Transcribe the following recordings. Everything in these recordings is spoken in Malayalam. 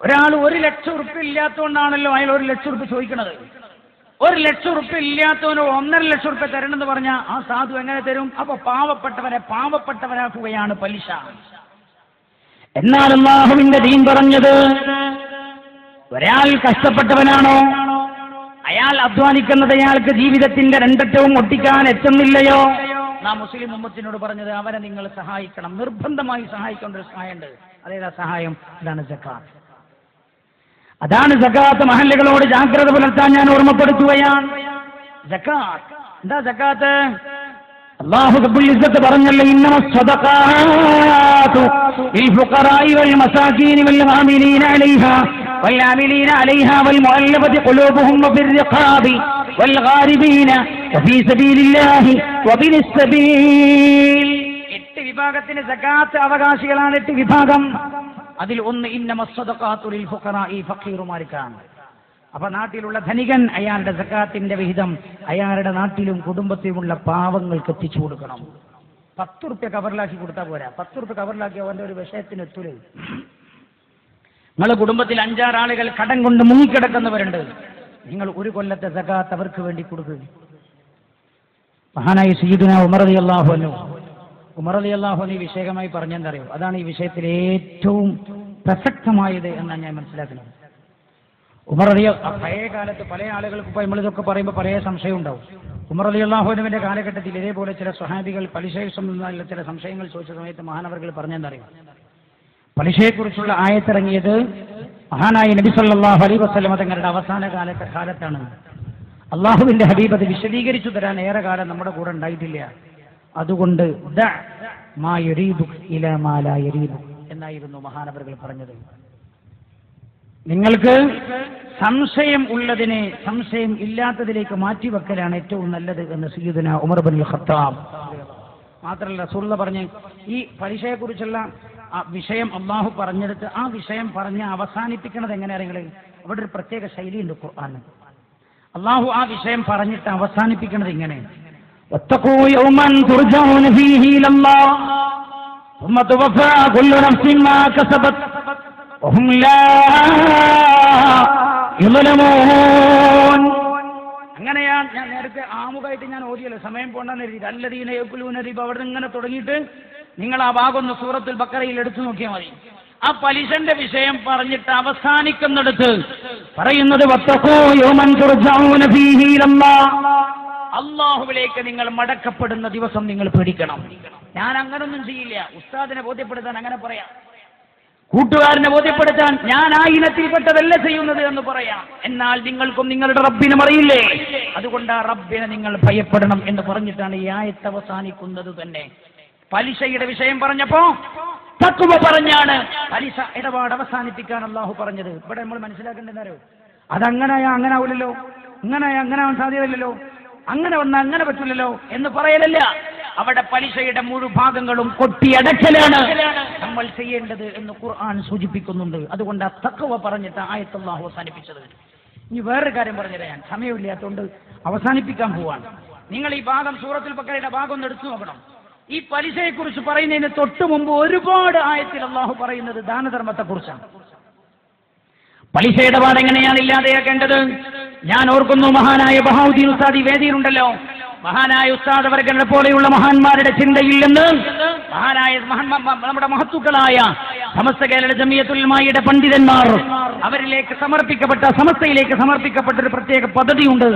ഒരാൾ ഒരു ലക്ഷം ഉറുപ്പ് ഇല്ലാത്തതുകൊണ്ടാണല്ലോ അയാൾ ഒരു ലക്ഷം ഉറുപ്പ് ചോദിക്കുന്നത് ഒരു ലക്ഷം ഉറുപ്പ് ഇല്ലാത്തവന് ഒന്നര ലക്ഷം ഉറുപ്പ് തരണമെന്ന് പറഞ്ഞാൽ ആ സാധു എങ്ങനെ തരും? അപ്പൊ പാവപ്പെട്ടവനെ പാവപ്പെട്ടവനാക്കുകയാണ് പലിശ. എന്നാൽ അള്ളാഹുവിന്റെ ദീൻ പറഞ്ഞത് ഒരാൾ കഷ്ടപ്പെട്ടവനാണോ? അയാൾ അധ്വാനിക്കുന്നത് അയാൾക്ക് ജീവിതത്തിന്റെ രണ്ടറ്റവും ഒട്ടിക്കാൻ എത്തുന്നില്ലയോ? നാം മുസ്ലിം ഉമ്മത്തിനോട് പറഞ്ഞത് അവരെ നിങ്ങൾ സഹായിക്കണം. നിർബന്ധമായി സഹായിക്കേണ്ട ഒരു സഹായമുണ്ട്. അതേതാ സഹായം? ഇതാണ് ജക്കാത്ത് അതാണ് സക്കാത്ത് മഹല്ലുകളോട് ജാഗ്രത പുലർത്താൻ ഞാൻ ഓർമ്മപ്പെടുത്തുകയാണ്. സക്കാത്ത്. എന്താ സക്കാത്ത്? അള്ളാഹു ഇസ്സത്ത് പറഞ്ഞല്ലോ എട്ട് വിഭാഗത്തിന് സകാത്ത് അവകാശികളാണ് എട്ട് വിഭാഗം. അതിൽ ഒന്ന് ഇന്നമ സ്വദഖാതു ലിൽ ഫുഖറാഇ ഫഖീറുമാർക്കാണ് അപ്പൊ നാട്ടിലുള്ള ധനികൻ അയാളുടെ സക്കാത്തിന്റെ വിഹിതം അയാളുടെ നാട്ടിലും കുടുംബത്തിലുമുള്ള പാവങ്ങൾക്ക് എത്തിച്ചു കൊടുക്കണം. പത്ത് റുപ്യ കവറിലാക്കി കൊടുത്താൽ പോരാ. പത്ത് റുപ്യ കവറിലാക്കി അവന്റെ ഒരു വിഷയത്തിന് എത്തൂലേ. നിങ്ങളെ കുടുംബത്തിൽ അഞ്ചാറാളുകൾ കടം കൊണ്ട് മുങ്ങിക്കിടക്കുന്നവരുണ്ട്. നിങ്ങൾ ഒരു കൊല്ലത്തെ സക്കാത്ത് അവർക്ക് വേണ്ടി കൊടുക്കുക മഹാനായി സയ്യിദുന ഉമർ അലി അള്ളാഹുനു ഉമർ അലി അള്ളാഹുന് ഈ വിഷയമായി പറഞ്ഞെന്തറിയോ? അതാണ് ഈ വിഷയത്തിൽ ഏറ്റവും പ്രസക്തമായത് എന്നാണ് ഞാൻ മനസ്സിലാക്കുന്നത്. ഉമർ അലി പഴയ കാലത്ത് പല ആളുകൾക്ക് ഇപ്പോൾ നമ്മളിതൊക്കെ പറയുമ്പോൾ പല സംശയം ഉണ്ടാവും. ഉമർ അലി അള്ളാഹുനുവിന്റെ കാലഘട്ടത്തിൽ ഇതേപോലെ ചില സ്വഹാബികൾ പലിശയെ സംബന്ധിച്ചുള്ള ചില സംശയങ്ങൾ ചോദിച്ച സമയത്ത് മഹാനവർകൾ പറഞ്ഞെന്തറിയാം? പലിശയെക്കുറിച്ചുള്ള ആയത്തിറങ്ങിയത് മഹാനായ നബി സല്ലാഹു വസല്ലമ തങ്ങളുടെ അവസാന കാലത്തെ കാലത്താണ്. അള്ളാഹുവിന്റെ ഹബീബ് അത് വിശദീകരിച്ചു തരാൻ ഏറെ കാലം നമ്മുടെ കൂടെ ഉണ്ടായിട്ടില്ല. അതുകൊണ്ട് എന്നായിരുന്നു മഹാനവറുകൾ പറഞ്ഞത്. നിങ്ങൾക്ക് സംശയം ഉള്ളതിനെ സംശയം ഇല്ലാത്തതിലേക്ക് മാറ്റിവെക്കലാണ് ഏറ്റവും നല്ലത് എന്ന് സീദന ഉമർ ബിൻ ഖത്താബ് മാത്രമല്ല സുള്ള പറഞ്ഞ് ഈ പലിശയെക്കുറിച്ചുള്ള ആ വിഷയം അള്ളാഹു പറഞ്ഞെടുത്ത് ആ വിഷയം പറഞ്ഞ് അവസാനിപ്പിക്കണത് എങ്ങനെയാണെങ്കിൽ അവിടെ ഒരു പ്രത്യേക ശൈലിയുണ്ട് ഖുർആാനും അള്ളാഹു ആ വിഷയം പറഞ്ഞിട്ട് അവസാനിപ്പിക്കണത് ഇങ്ങനെ واتقوا يوما ترجعون فيه إلى الله ثم توفى كل نفس ما كسبت وهم لا يظلمون അങ്ങനെയാണ് ഞാൻ നേരത്തെ ആമുഖമായിട്ട് ഞാൻ ഓതിയല്ലോ സമയം പോണ്ടെന്ന് എഴുതി അല്ലതീന യക്കുലൂന റിബ അവിടെ നിന്ന് ഇങ്ങനെ തുടങ്ങിയിട്ട് നിങ്ങൾ ആ ഭാഗം ഒന്ന് സൂറത്തുൽ ബക്കറയിൽ എടുത്തു നോക്കിയാൽ മതി ആ പലിശന്റെ വിഷയം പറഞ്ഞിട്ട് അവസാനിക്കുന്നിടത്ത് പറയുന്നത് അള്ളാഹുവിലേക്ക് നിങ്ങൾ മടക്കപ്പെടുന്ന ദിവസം നിങ്ങൾ പേടിക്കണം. ഞാൻ അങ്ങനൊന്നും ചെയ്യില്ല. ഉസ്താദിനെ ബോധ്യപ്പെടുത്താൻ അങ്ങനെ പറയാം. കൂട്ടുകാരനെ ബോധ്യപ്പെടുത്താൻ ഞാൻ ആ ഇനത്തിൽപ്പെട്ടതല്ല ചെയ്യുന്നത് എന്ന് പറയാം. എന്നാൽ നിങ്ങൾക്കും നിങ്ങളുടെ റബ്ബിനും അറിയില്ലേ അതുകൊണ്ട് ആ റബ്ബിനെ നിങ്ങൾ ഭയപ്പെടണം എന്ന് പറഞ്ഞിട്ടാണ് ഈ ആയത്ത് അവസാനിക്കുന്നത് തന്നെ. പലിശയുടെ വിഷയം പറഞ്ഞപ്പോ തക്കുവ പറഞ്ഞാണ് പലിശ ഇടപാട് അവസാനിപ്പിക്കാൻ അള്ളാഹു പറഞ്ഞത്. ഇവിടെ നമ്മൾ മനസ്സിലാക്കേണ്ടതാരോ അതങ്ങനെ അങ്ങനെ ആവില്ലല്ലോ. ഇങ്ങനെ അങ്ങനെ ആവാൻ സാധ്യതയില്ലല്ലോ. അങ്ങനെ വന്നാൽ അങ്ങനെ പറ്റില്ലല്ലോ എന്ന് പറയലല്ല. അവിടെ പലിശയുടെ മുഴുഭാഗങ്ങളും കൊട്ടിയടക്കലാണ്. നമ്മൾ ചെയ്യേണ്ടത് എന്ന് ഖുർആൻ സൂചിപ്പിക്കുന്നുണ്ട്. അതുകൊണ്ട് ആ തക്കവ പറഞ്ഞിട്ട് ആയത്തല്ലാഹു അവസാനിപ്പിച്ചത്. ഇനി വേറൊരു കാര്യം പറഞ്ഞുതരാം ഞാൻ. സമയമില്ലാത്തതുകൊണ്ട് അവസാനിപ്പിക്കാൻ പോവാണ്. നിങ്ങൾ ഈ ഭാഗം സൂറത്തിൽ പക്കരയുടെ ഭാഗം ഒന്ന് എടുത്തു നോക്കണം. ഈ പലിശയെക്കുറിച്ച് പറയുന്നതിന് തൊട്ട് മുമ്പ് ഒരുപാട് ആയത്തിൽ അള്ളാഹു പറയുന്നത് ദാനധർമ്മത്തെക്കുറിച്ചാണ്. പലിശയുടെ പാടെങ്ങനെയാണ് ഇല്ലാതെയാക്കേണ്ടത്? ഞാൻ ഓർക്കുന്നു മഹാനായ ബഹാദീൻ ഉസ്താദ് ഈ വേദിയിലുണ്ടല്ലോ. മഹാനായ ഉസ്താദ് വർഗനെ പോലെയുള്ള മഹാന്മാരുടെ ചിന്തയില്ലെന്ന് മഹാനായ നമ്മുടെ മഹത്തുക്കളായ സമസ്ത കേരള ജമിയത്തുൽമായിയുടെ പണ്ഡിതന്മാർ അവരിലേക്ക് സമർപ്പിക്കപ്പെട്ട സമസ്തയിലേക്ക് സമർപ്പിക്കപ്പെട്ട ഒരു പ്രത്യേക പദ്ധതിയുണ്ട്.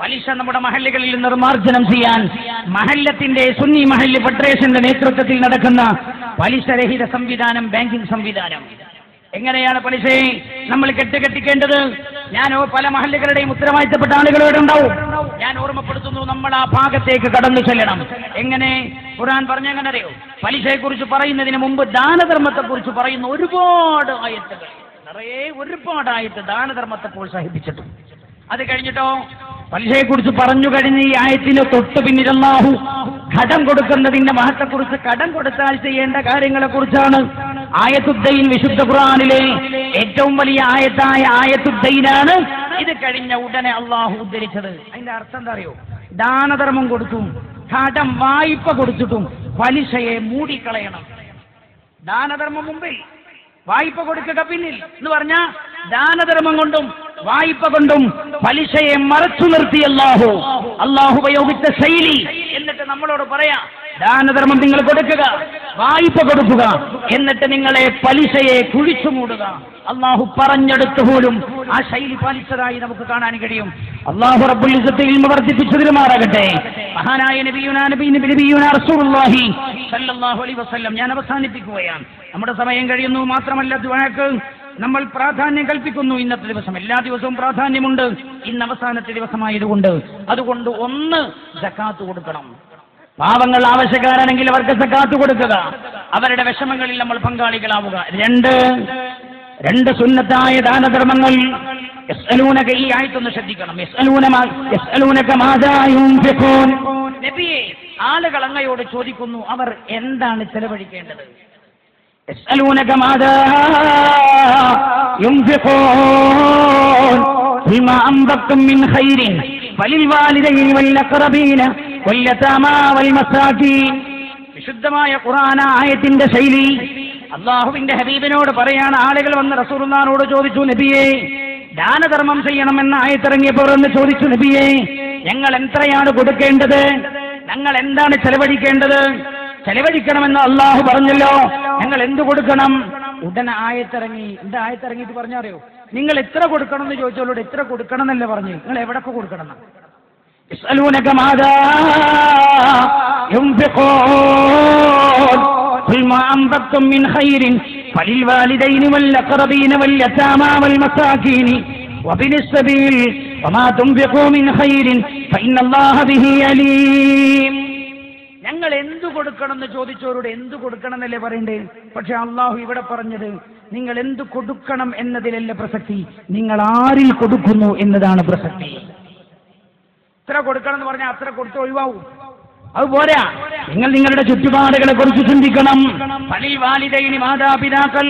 പലിശ നമ്മുടെ മഹല്ലുകളിൽ നിർമ്മാർജനം ചെയ്യാൻ മഹല്ലത്തിന്റെ സുന്നി മഹല്ല് ഫെഡറേഷന്റെ നേതൃത്വത്തിൽ നടക്കുന്ന പലിശരഹിത സംവിധാനം ബാങ്കിംഗ് സംവിധാനം. എങ്ങനെയാണ് പലിശയെ നമ്മൾ കെട്ടുകെട്ടിക്കേണ്ടത് ഓ- പല മഹല്ലുകളുടെയും ഉത്തരവാദിത്തപ്പെട്ട ആളുകളോട് ഉണ്ടാവും. ഞാൻ ഓർമ്മപ്പെടുത്തുന്നു നമ്മൾ ആ ഭാഗത്തേക്ക് കടന്നു ചെല്ലണം. എങ്ങനെ? ഖുർആൻ പറഞ്ഞ എങ്ങനെ അറിയോ പലിശയെക്കുറിച്ച് പറയുന്നതിന് മുമ്പ് ദാനധർമ്മത്തെക്കുറിച്ച് പറയുന്ന ഒരുപാട് ആയത്തുകൾ. നിറയെ ഒരുപാടായിട്ട് ദാനധർമ്മത്തെ പ്രോത്സാഹിപ്പിച്ചിട്ടുണ്ട്. അത് കഴിഞ്ഞിട്ടോ? പലിശയെക്കുറിച്ച് പറഞ്ഞു കഴിഞ്ഞ ഈ ആയത്തിന് തൊട്ട് പിന്നിരുന്നാഹു കടം കൊടുക്കുന്നതിന്റെ മഹത്തെക്കുറിച്ച് കടം കൊടുത്താൽ ചെയ്യേണ്ട കാര്യങ്ങളെ കുറിച്ചാണ് ആയത്തുദ്ദൈൻ വിശുദ്ധ ഖുർആനിലെ ഏറ്റവും വലിയ ആയത്തായ ആയത്തുദ്ദൈനാണ്. ഇത് കഴിഞ്ഞ ഉടനെ അള്ളാഹു ഉദ്ധരിച്ചത്. അതിന്റെ അർത്ഥം എന്താ അറിയോ? ദാനധർമ്മം കൊടുത്തും കടം വായ്പ കൊടുത്തിട്ടും പലിശയെ മൂടിക്കളയണം. ദാനധർമ്മം മുമ്പിൽ വായ്പ കൊടുക്കുക പിന്നിൽ എന്ന് പറഞ്ഞ ദാനധർമ്മം കൊണ്ടും വായ്പ കൊണ്ടും പലിശയെ മറച്ചു നിർത്തി അള്ളാഹു അള്ളാഹു ഉപയോഗിച്ച ശൈലി. എന്നിട്ട് നമ്മളോട് പറയാ ദാനധർമ്മം നിങ്ങൾ കൊടുക്കുക വായ്പ കൊടുക്കുക എന്നിട്ട് നിങ്ങളെ പലിശയെ കുഴിച്ചു മൂടുക. അള്ളാഹു പറഞ്ഞെടുത്തു പോലും ആ ശൈലി പാലിച്ചതായി നമുക്ക് കാണാൻ കഴിയും. അള്ളാഹു ഇൽമ വർദ്ധിപ്പിച്ചു തിരുമാറാകട്ടെ മഹാനായ വസല്ലം. ഞാൻ അവസാനിപ്പിക്കുകയാണ്. നമ്മുടെ സമയം കഴിയുന്നു. മാത്രമല്ല ദുവാക്ക് നമ്മൾ പ്രാധാന്യം കൽപ്പിക്കുന്നു. ഇന്നത്തെ ദിവസം എല്ലാ ദിവസവും പ്രാധാന്യമുണ്ട്. ഇന്ന് അവസാനത്തെ ദിവസമായതുകൊണ്ട്. അതുകൊണ്ട് ഒന്ന് ജക്കാത്ത് കൊടുക്കണം. പാവങ്ങൾ ആവശ്യക്കാരാണെങ്കിൽ അവർക്ക് സക്കാത്ത് കൊടുക്കുക. അവരുടെ വിഷമങ്ങളിൽ നമ്മൾ പങ്കാളികളാവുക. രണ്ട്. രണ്ട് സുന്നത്തായ ദാനധർമ്മങ്ങൾ. ശ്രദ്ധിക്കണം. ആളുകൾ അങ്ങയോട് ചോദിക്കുന്നു അവർ എന്താണ് ചെലവഴിക്കേണ്ടത്? യസ്അലൂനക മാതാ യുംഫിഖൂൻ ബിമാ മിൻ വൽ വിശുദ്ധമായ ഖുറാന ആയത്തിന്റെ ശൈലി. അള്ളാഹുവിന്റെ ഹബീബിനോട് പറയാണ് ആളുകൾ വന്ന് റസൂർനാനോട് ചോദിച്ചു നബിയെ ദാനധർമ്മം ചെയ്യണം എന്ന ആയത്തിറങ്ങിയപ്പോൾ എന്ന് ചോദിച്ചു നബിയെ ഞങ്ങൾ എത്രയാണ് കൊടുക്കേണ്ടത്? ഞങ്ങൾ എന്താണ് ചെലവഴിക്കേണ്ടത്? ചെലവഴിക്കണമെന്ന് അള്ളാഹു പറഞ്ഞല്ലോ. ഞങ്ങൾ എന്ത് കൊടുക്കണം? ഉടനെ ആയത്തിറങ്ങി എന്താ ആയത്തിറങ്ങിയിട്ട് പറഞ്ഞറിയോ നിങ്ങൾ എത്ര കൊടുക്കണം എന്ന് ചോദിച്ചോളൂ എത്ര കൊടുക്കണം എന്നല്ലേ പറഞ്ഞു. നിങ്ങൾ എവിടൊക്കെ കൊടുക്കണം? يسألونك ماذا ينفقون قل ما أنفقتم من خير فللوالدين والأقربين واليتامى والمساكين وابن السبيل وما تنفقوا من خير فإن الله به عليم ഞങ്ങൾ എന്തു കൊടുക്കണം എന്ന് ചോദിച്ചവരോട് എന്തു കൊടുക്കണം എന്നല്ലേ പറയണ്ടേ പക്ഷെ അള്ളാഹു ഇവിടെ പറഞ്ഞത് നിങ്ങൾ എന്തു കൊടുക്കണം എന്നതിലല്ല പ്രസക്തി നിങ്ങൾ ആരിൽ കൊടുക്കുന്നു എന്നതാണ് പ്രസക്തി ഇത്ര കൊടുക്കണം എന്ന് പറഞ്ഞാൽ അത്ര കൊടുത്ത് ഒഴിവാവും അത് പോരാ. നിങ്ങൾ നിങ്ങളുടെ ചുറ്റുപാടുകളെ കുറിച്ച് ചിന്തിക്കണം. പലി വാലിദൈനി മാതാപിതാക്കൾ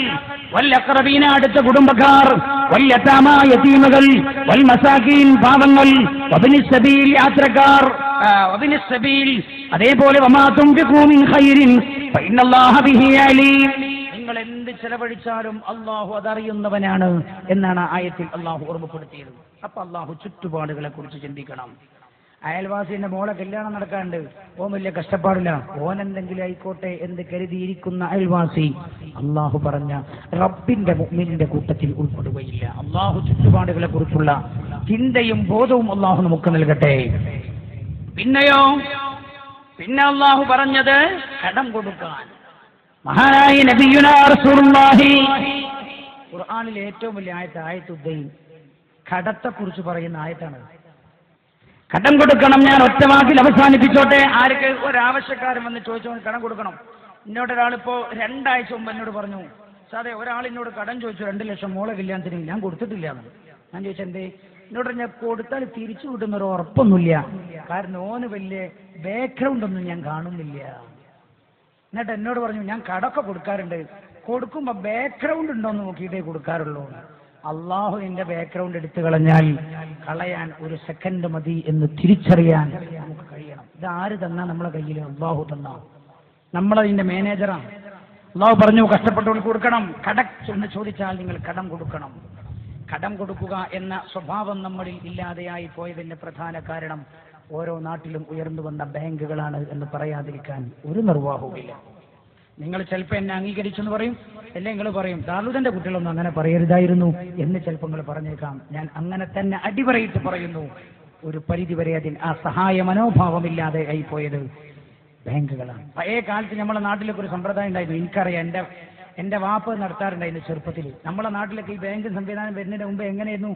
വല്ലക്രബീന അടുത്ത കുടുംബക്കാർ വല്ലത്താമ യതീമകൾ വൽ മസാഖീൻ പാവങ്ങൾ വബിനിസബീൽ യാത്രക്കാർ. വബിനിസബീൽ അതേപോലെ വമാതും ഖൈരിൻ നിങ്ങൾ എന്ത് ചെലവഴിച്ചാലും അള്ളാഹു അതറിയുന്നവനാണ് എന്നാണ് ആയത്തിൽ അള്ളാഹു ഓർമ്മപ്പെടുത്തിയത്. അപ്പൊ അള്ളാഹു ചുറ്റുപാടുകളെ കുറിച്ച് ചിന്തിക്കണം. അയൽവാസിന്റെ മോളെ കല്യാണം നടക്കാണ്ട്. ഓൻ വലിയ കഷ്ടപ്പാടില്ല. ഓൻ എന്തെങ്കിലും ആയിക്കോട്ടെ എന്ന് കരുതിയിരിക്കുന്ന അയൽവാസി അള്ളാഹു പറഞ്ഞ റബ്ബിന്റെ മുഅ്മിനിന്റെ കൂട്ടത്തിൽ ഉൾപ്പെടുകയില്ല. അള്ളാഹു ചുറ്റുപാടുകളെ കുറിച്ചുള്ള ചിന്തയും ബോധവും അള്ളാഹു നമുക്ക് നൽകട്ടെ. പിന്നെയോ? പിന്നെ അള്ളാഹു പറഞ്ഞത് കടം കൊടുക്കാൻ. മഹാനായി നബിയുനാ ഖുർആനിലെ ഏറ്റവും വലിയ ആയത്ത് ആയത്തുദ്ദൈൻ. കടത്തെക്കുറിച്ച് പറയുന്ന ആയത്താണ്. കടം കൊടുക്കണം ഞാൻ ഒറ്റ വാക്കിൽ അവസാനിപ്പിച്ചോട്ടെ? ആർക്ക് ഒരാവശ്യക്കാരൻ വന്ന് ചോദിച്ചോ കടം കൊടുക്കണം? എന്നോട് ഒരാളിപ്പോ രണ്ടാഴ്ച മുമ്പ് എന്നോട് പറഞ്ഞു സാറേ ഒരാൾ എന്നോട് കടം ചോദിച്ചു രണ്ട് ലക്ഷം മോളെ കല്യാണത്തിന് ഞാൻ കൊടുത്തിട്ടില്ല. എന്ന് ഞാൻ ചോദിച്ചെന്തേ എന്നോട് ഞാൻ കൊടുത്താൽ തിരിച്ചു കിട്ടുന്ന ഒരു ഉറപ്പൊന്നുമില്ല. കാരണം ഓന് വലിയ ബാക്ക്ഗ്രൗണ്ട് ഒന്നും ഞാൻ കാണുന്നില്ല. എന്നിട്ട് എന്നോട് പറഞ്ഞു ഞാൻ കടമൊക്കെ കൊടുക്കാറുണ്ട്. കൊടുക്കുമ്പോ ബാക്ക്ഗ്രൗണ്ട് ഉണ്ടോ എന്ന് നോക്കിയിട്ടേ കൊടുക്കാറുള്ളൂ. അള്ളാഹു എന്റെ ബാക്ക്ഗ്രൗണ്ട് എടുത്തു കളഞ്ഞാൽ കളയാൻ ഒരു സെക്കൻഡ് മതി എന്ന് തിരിച്ചറിയാൻ നമുക്ക് കഴിയണം. ഇത് ആര് തന്ന നമ്മളെ കയ്യിൽ അള്ളാഹു തന്ന. നമ്മളതിന്റെ മാനേജറാണ്. അള്ളാഹു പറഞ്ഞു കഷ്ടപ്പെട്ടവർക്ക് കൊടുക്കണം. കട എന്ന് ചോദിച്ചാൽ നിങ്ങൾ കടം കൊടുക്കണം. കടം കൊടുക്കുക എന്ന സ്വഭാവം നമ്മളിൽ ഇല്ലാതെയായി പോയതിന്റെ പ്രധാന കാരണം ഓരോ നാട്ടിലും ഉയർന്നു വന്ന ബാങ്കുകളാണ് എന്ന് പറയാതിരിക്കാൻ ഒരു നിർവാഹവുമില്ല. നിങ്ങൾ ചിലപ്പോൾ എന്നെ അംഗീകരിച്ചു എന്ന് പറയും അല്ലെ നിങ്ങൾ പറയും ദാറുദന്റെ കുട്ടികളൊന്നും അങ്ങനെ പറയരുതായിരുന്നു എന്ന് ചിലപ്പോൾ നിങ്ങൾ പറഞ്ഞേക്കാം. ഞാൻ അങ്ങനെ തന്നെ അടിപറയിട്ട് പറയുന്നു. ഒരു പരിധി വരെ അതിൽ ആ സഹായ മനോഭാവമില്ലാതെ ആയിപ്പോയത് പോയത് ബാങ്കുകളാണ്. പഴയ കാലത്ത് നമ്മളെ നാട്ടിലൊക്കെ ഒരു സമ്പ്രദായം ഉണ്ടായിരുന്നു. എനിക്കറിയാം എന്റെ എന്റെ വാപ്പ് നടത്താറുണ്ടായിരുന്നു ചെറുപ്പത്തിൽ നമ്മളെ നാട്ടിലൊക്കെ ഈ ബാങ്ക് സംവിധാനം വരുന്നതിന് മുമ്പ് എങ്ങനെയായിരുന്നു?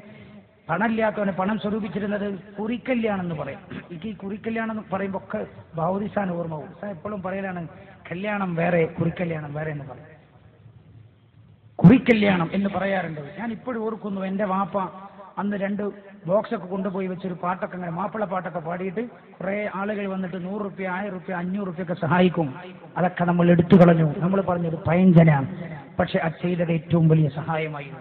പണമില്ലാത്തവനെ പണം സ്വരൂപിച്ചിരുന്നത് കുറിക്കല്യാണെന്ന് പറയും. എനിക്ക് ഈ കുറിക്കല്യാണം എന്ന് പറയുമ്പോൾ ഒക്കെ ബൗദിസാൻ ഓർമ്മ എപ്പോഴും പറയലാണ് കല്യാണം വേറെ കുറിക്കല്യാണം വേറെ എന്ന് പറയും. കുറിക്കല്യാണം എന്ന് പറയാറുണ്ട്. ഞാൻ ഇപ്പോഴും ഓർക്കുന്നു എന്റെ വാപ്പ അന്ന് രണ്ട് ബോക്സ് ഒക്കെ കൊണ്ടുപോയി വെച്ചൊരു പാട്ടൊക്കെ അങ്ങനെ മാപ്പിള പാട്ടൊക്കെ പാടിയിട്ട് കുറെ ആളുകൾ വന്നിട്ട് നൂറ് റുപ്യ ആയിരം റുപ്യ അഞ്ഞൂറ് റുപ്യ ഒക്കെ സഹായിക്കും. അതൊക്കെ നമ്മൾ എടുത്തു കളഞ്ഞു. നമ്മൾ പറഞ്ഞത് പയഞ്ചനാണ്. പക്ഷെ അത് ചെയ്തത് ഏറ്റവും വലിയ സഹായമായിരുന്നു.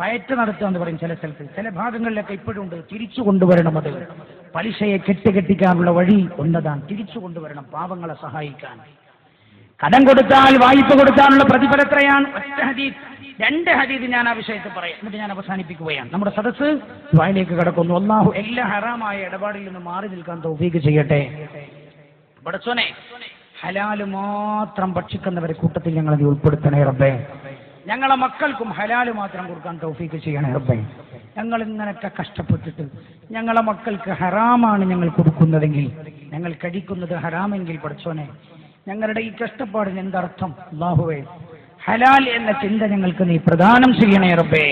പയറ്റ് നടത്തുക എന്ന് പറയും ചില സ്ഥലത്ത്. ചില ഭാഗങ്ങളിലൊക്കെ ഇപ്പോഴും ഉണ്ട്. തിരിച്ചു കൊണ്ടുവരണം അത്. പലിശയെ കെട്ടുകെട്ടിക്കാനുള്ള വഴി ഒന്നതാണ് തിരിച്ചു കൊണ്ടുവരണം പാവങ്ങളെ സഹായിക്കാൻ. കടം കൊടുത്താൽ വായ്പ കൊടുക്കാനുള്ള പ്രതിഫലം എത്രയാണ്? ഒറ്റ ഹദീസ്. രണ്ട് ഹദീസ് ഞാൻ ആ വിഷയത്തിൽ പറയാം. എന്നിട്ട് ഞാൻ അവസാനിപ്പിക്കുകയാണ്. നമ്മുടെ സദസ്സ് വായിലേക്ക് കിടക്കുന്നു. അള്ളാഹു എല്ലാ ഹറാമായ ഇടപാടിൽ നിന്ന് മാറി നിൽക്കാൻ തൗഫീക്ക് ചെയ്യട്ടെ. ഹലാൽ മാത്രം ഭക്ഷിക്കുന്നവരെ കൂട്ടത്തിൽ ഞങ്ങളെ ഉൾപ്പെടുത്തണേ റബ്ബേ. ഞങ്ങളെ മക്കൾക്കും ഹലാൽ മാത്രം കൊടുക്കാൻ തൗഫീക്ക് ചെയ്യണേ റബ്ബേ. ഞങ്ങൾ ഇങ്ങനൊക്കെ കഷ്ടപ്പെട്ടിട്ട് ഞങ്ങളെ മക്കൾക്ക് ഹറാമാണ് ഞങ്ങൾ കൊടുക്കുന്നതെങ്കിൽ ഞങ്ങൾ കഴിക്കുന്നത് ഹറാമെങ്കിൽ പഠിച്ചോനെ ഞങ്ങളുടെ ഈ കഷ്ടപ്പാടിന് എന്തർത്ഥം? അള്ളാഹുവേ ഹലാൽ എന്ന ചിന്ത ഞങ്ങൾക്ക് നീ പ്രദാനം ചെയ്യണേ റബ്ബേ.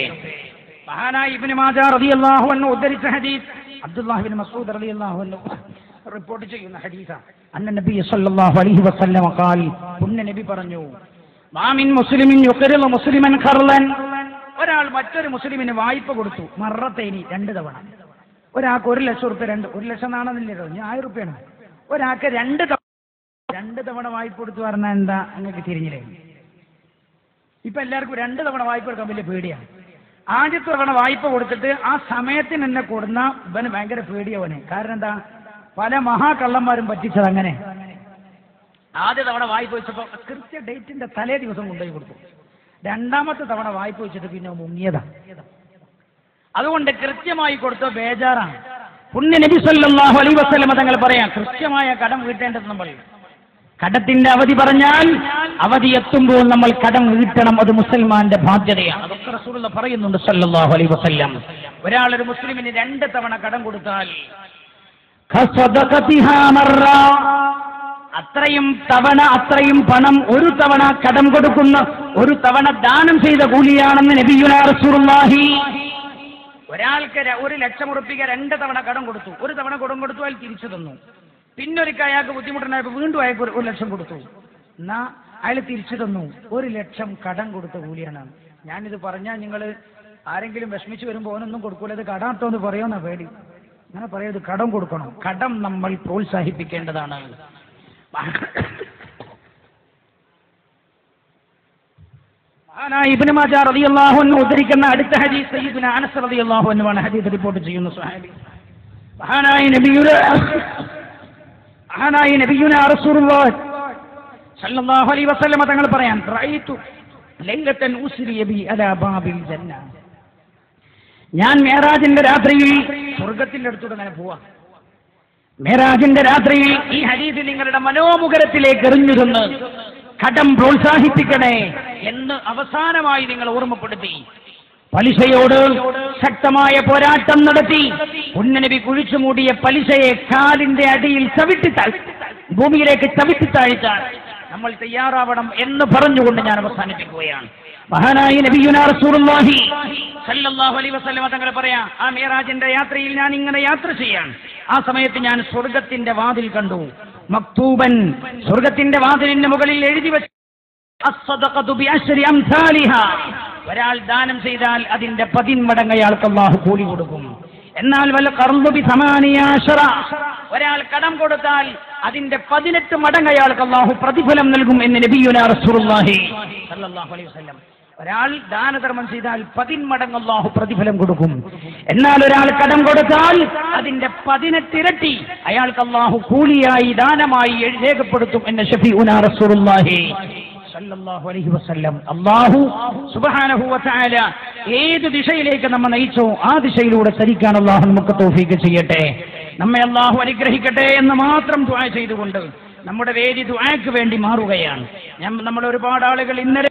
ഇബ്നു ഉദ്ധരിച്ച ഹദീസ് അബ്ദുല്ലാഹിബ്നു മസ്ഊദ് റളിയല്ലാഹു റിപ്പോർട്ട് ചെയ്യുന്ന ഹദീസാണ്. അന്ന നബി സല്ലല്ലാഹു അലൈഹി വസല്ലം പുണ്യ നബി പറഞ്ഞു മാമിൻ മുസ്ലിമിൻ യുഖരിളു മുസ്ലിമൻ ഖർലൻ. ഒരാൾ മറ്റൊരു മുസ്ലിമിന് വായ്പ കൊടുത്തു. മറത്തേനി രണ്ട് തവണ. ഒരാൾക്ക് ഒരു ലക്ഷം റുപ്യ രണ്ട് ഒരു ലക്ഷം നാണെന്നില്ലല്ലോ ഞാൻ ആയിരം റുപ്യാണ് ഒരാൾക്ക് രണ്ട് തവണ രണ്ട് തവണ വായ്പ കൊടുത്തു പറഞ്ഞാൽ എന്താ അങ്ങക്ക് തിരിഞ്ഞില്ലേ? ഇപ്പൊ എല്ലാവർക്കും രണ്ട് തവണ വായ്പ എടുക്കാൻ വലിയ പേടിയാണ് ആദ്യത്തെ തവണ വായ്പ കൊടുത്തിട്ട് ആ സമയത്തിന് എന്നെ കൊടുന്ന ഇവന് ഭയങ്കര പേടിയവന് കാരണം എന്താ? പല മഹാകള്ളന്മാരും പറ്റിച്ചത് അങ്ങനെ ആദ്യ തവണ വായ്പ വെച്ചപ്പോ കൃത്യ ഡേറ്റിന്റെ തലേ ദിവസം കൊണ്ടുപോയി കൊടുത്തു. രണ്ടാമത്തെ തവണ വായ്പ വെച്ചിട്ട് പിന്നെ മുങ്ങിയതാ. അതുകൊണ്ട് കൃത്യമായി കൊടുത്ത ബേജാറാണ്. പുണ്യ നബി സല്ലല്ലാഹു അലൈഹി വസല്ലമ തങ്ങൾ പറയാം കൃത്യമായ കടം വീട്ടേണ്ടത് നമ്മൾ. കടത്തിന്റെ അവധി പറഞ്ഞാൽ അവധി എത്തുമ്പോൾ നമ്മൾ കടം വീട്ടണം അത് മുസൽമാന്റെ ബാധ്യതയാണ്. അതൊക്കെ റസൂലുള്ള പറയുന്നുണ്ട് സല്ലാഹു അലൈ വസല്ലം. ഒരാൾ ഒരു മുസ്ലിമിന് രണ്ട് തവണ കടം കൊടുത്താൽ. അത്രയും തവണ അത്രയും പണം ഒരു തവണ കടം കൊടുക്കുന്ന ഒരു തവണ ദാനം ചെയ്ത കൂലിയാണെന്ന് നബിയുനാ റസൂലുള്ളാഹി. ഒരാൾക്ക് ഒരു ലക്ഷം ഉറപ്പിക്ക രണ്ട് തവണ കടം കൊടുത്തു. ഒരു തവണ കടം കൊടുത്തു അയാൾ തിരിച്ചു തന്നു. പിന്നൊരിക്കൽ അയാൾക്ക് ബുദ്ധിമുട്ടുണ്ടായപ്പോൾ വീണ്ടും അയാൾക്ക് ഒരു- ലക്ഷം കൊടുത്തു. എന്നാ അയാൾ തിരിച്ചു തന്നു. ഒരു ലക്ഷം കടം കൊടുത്ത കൂലിയാണ്. ഞാനിത് പറഞ്ഞാൽ നിങ്ങൾ ആരെങ്കിലും വിഷമിച്ചു വരുമ്പോൾ ഓനൊന്നും കൊടുക്കൂല. ഇത് കടാത്തോന്ന് പറയുമെന്നാ പേടി. അങ്ങനെ ഇത് കടം കൊടുക്കണം. കടം നമ്മൾ പ്രോത്സാഹിപ്പിക്കേണ്ടതാണ്. ഉദ്ധരിക്കുന്ന അടുത്ത ഹദീസ് അനസ് റളിയല്ലാഹു ഹദീസ് റിപ്പോർട്ട് ചെയ്യുന്ന സ്വഹാബി. റസൂലുള്ളാഹി അലൈഹി തങ്ങൾ പറയാൻ ബി അലാ ബാബിൽ ഞാൻ മേറാജിന്റെ രാത്രിയിൽ സ്വർഗത്തിന്റെ അടുത്തൂടെ അങ്ങനെ പോവാ. മേരാജിന്റെ രാത്രിയിൽ ഈ ഹരീതി നിങ്ങളുടെ മനോമുഖരത്തിലേക്ക് എറിഞ്ഞു തന്ന് കടം പ്രോത്സാഹിപ്പിക്കണേ എന്ന് അവസാനമായി നിങ്ങൾ ഓർമ്മപ്പെടുത്തി. പലിശയോട് ശക്തമായ പോരാട്ടം നടത്തി. ഉന്നനബി കുഴിച്ചു മൂടിയ പലിശയെ കാലിന്റെ അടിയിൽ ചവിട്ടി ഭൂമിയിലേക്ക് ചവിട്ടി താഴ്ത്താൻ നമ്മൾ തയ്യാറാവണം എന്ന് പറഞ്ഞുകൊണ്ട് ഞാൻ അവസാനിപ്പിക്കുകയാണ്. മഹാനായി നബിയുനാ റസൂലുള്ളാഹി സല്ലല്ലാഹു അലൈഹി വസല്ലം തങ്ങൾ പറയാ ആ മിറാജിന്റെ യാത്രയിൽ ഞാൻ ഇങ്ങനെ യാത്ര ചെയ്യാൻ ആ സമയത്ത് ഞാൻ സ്വർഗത്തിന്റെ വാതിൽ കണ്ടു. മക്തൂബൻ സ്വർഗത്തിന്റെ വാതിലിന്റെ മുകളിൽ എഴുതി വെച്ച. ഒരാൾ ദാനം ചെയ്താൽ അതിന്റെ പതിന്മടങ്ങ് അയാൾക്ക് അള്ളാഹു കൂലി കൊടുക്കും. എന്നാൽ വല്ല കർമ്മബി സമാനിയാശറ ഒരാൾ കടം കൊടുത്താൽ അതിന്റെ പതിനെട്ട് മടങ്ങ് അയാൾക്ക് അള്ളാഹു പ്രതിഫലം നൽകും എന്ന് നബിയുനാ റസൂലുള്ളാഹി. സല്ലല്ലാഹു അലൈഹി വസല്ലം. ഒരാൾ ദാനധർമ്മം ചെയ്താൽ പതിന്മടങ്ങ് അള്ളാഹു പ്രതിഫലം കൊടുക്കും. എന്നാൽ ഒരാൾ കടം കൊടുത്താൽ അതിന്റെ പതിനെട്ടിരട്ടി അയാൾക്ക് അള്ളാഹു കൂലിയായി ദാനമായി രേഖപ്പെടുത്തും എന്ന് ഷഫി ഉനാറസുറുല്ലാഹി അലൈഹി വസല്ലം. സുബ്ഹാനഹു വതആല ഏത് ദിശയിലേക്ക് നമ്മൾ നയിച്ചോ ആ ദിശയിലൂടെ ചരിക്കാൻ അള്ളാഹു നമുക്ക് തൗഫീക്ക് ചെയ്യട്ടെ. നമ്മെ അള്ളാഹു അനുഗ്രഹിക്കട്ടെ എന്ന് മാത്രം ദുആ ചെയ്തുകൊണ്ട് നമ്മുടെ വേദി ദുആക്ക് വേണ്ടി മാറുകയാണ്. നമ്മൾ ഒരുപാട് ആളുകൾ ഇന്നലെ